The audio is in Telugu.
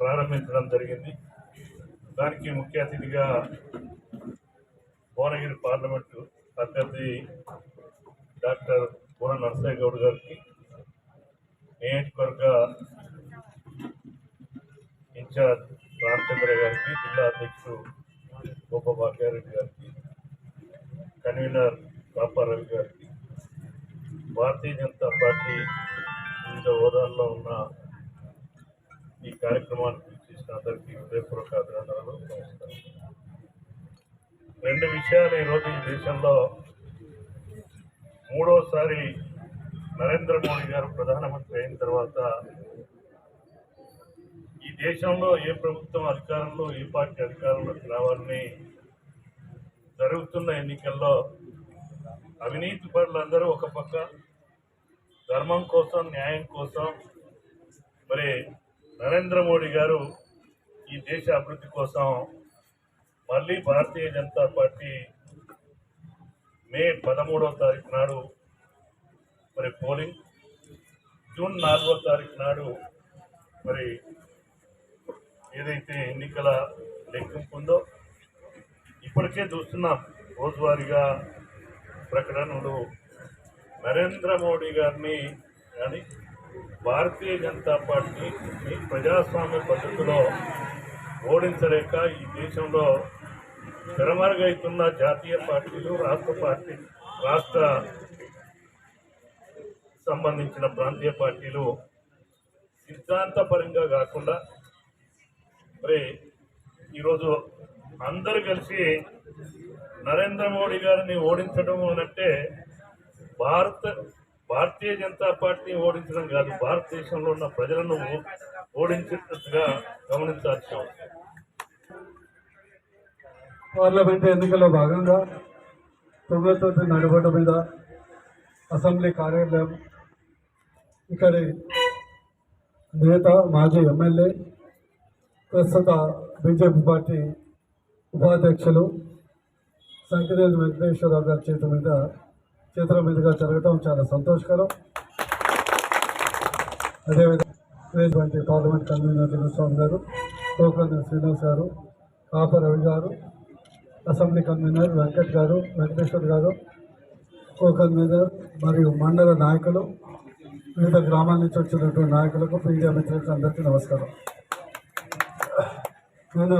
ప్రారంభించడం జరిగింది. దానికి ముఖ్య అతిథిగా భువనగిరి పార్లమెంటు అభ్యర్థి డాక్టర్ పూర నరసయ్య గౌడ్ గారికి నియోజకవర్గ ఇన్ఛార్జ్ రామచంద్ర గారికి జిల్లా అధ్యక్షుడు గోప భాగ్యారెడ్డి గారికి కన్వీనర్ రాపారావు గారికి భారతీయ జనతా పార్టీ వివిధ హోదాల్లో ఉన్న ఈ కార్యక్రమానికి చేసిన అందరికీ హృదయపూర్వక అభినందనలు. నమస్కారం. రెండు విషయాలు ఈరోజు ఈ దేశంలో. మూడోసారి నరేంద్ర మోడీ గారు ప్రధానమంత్రి అయిన తర్వాత ఈ దేశంలో ఏ ప్రభుత్వం అధికారంలో ఏ పార్టీ అధికారంలోకి రావాలని జరుగుతున్న ఎన్నికల్లో అవినీతి పరులందరూ ఒక పక్క ధర్మం కోసం న్యాయం కోసం మరి నరేంద్ర మోడీ గారు ఈ దేశ అభివృద్ధి కోసం మళ్ళీ భారతీయ జనతా పార్టీ మే పదమూడవ తారీఖు నాడు మరి పోలింగ్ జూన్ నాలుగో తారీఖు నాడు మరి ఏదైతే ఎన్నికల లెక్కింపు ఉందో ఇప్పటికే చూస్తున్నాం రోజువారీగా ప్రకటనలు. నరేంద్ర మోడీ గారిని కానీ భారతీయ జనతా పార్టీ ఈ ప్రజాస్వామ్య పద్ధతిలో ఓడించలేక ఈ దేశంలో తెరమరుగైతున్న జాతీయ పార్టీలు రాష్ట్ర పార్టీ రాష్ట్ర సంబంధించిన ప్రాంతీయ పార్టీలు సిద్ధాంతపరంగా కాకుండా మరి ఈరోజు అందరూ కలిసి నరేంద్ర మోడీ గారిని ఓడించడం అంటే భారత భారతీయ జనతా పార్టీని ఓడించడం కాదు భారతదేశంలో ఉన్న ప్రజలను ఓడించినట్టుగా ఓడించేటట్టుగా గమనించాల్సిన అవసరం. పార్లమెంట్ ఎన్నికల్లో భాగంగా తొమ్మిది నడిబొడ్డ మీద అసెంబ్లీ కార్యాలయం ఇక్కడి నేత మాజీ ఎమ్మెల్యే ప్రస్తుత బీజేపీ పార్టీ ఉపాధ్యక్షులు సంకిరేజ్ వెంకటేశ్వరరావు గారి చేతి మీద చేతుల మీదుగా జరగడం చాలా సంతోషకరం. అదేవిధంగా పార్లమెంట్ కన్వీనర్ లింగస్వామి గారు కోకన్న శ్రీనివాస్ గారు కాప రవి గారు అసెంబ్లీ కన్వీనర్ వెంకట్ గారు వెంకటేశ్వర్ గారు కో కన్వీనర్ మరియు మండల నాయకులు వివిధ గ్రామాల నుంచి వచ్చినటువంటి నాయకులకు పీడియా మిత్రులకు అందరికీ నమస్కారం. నేను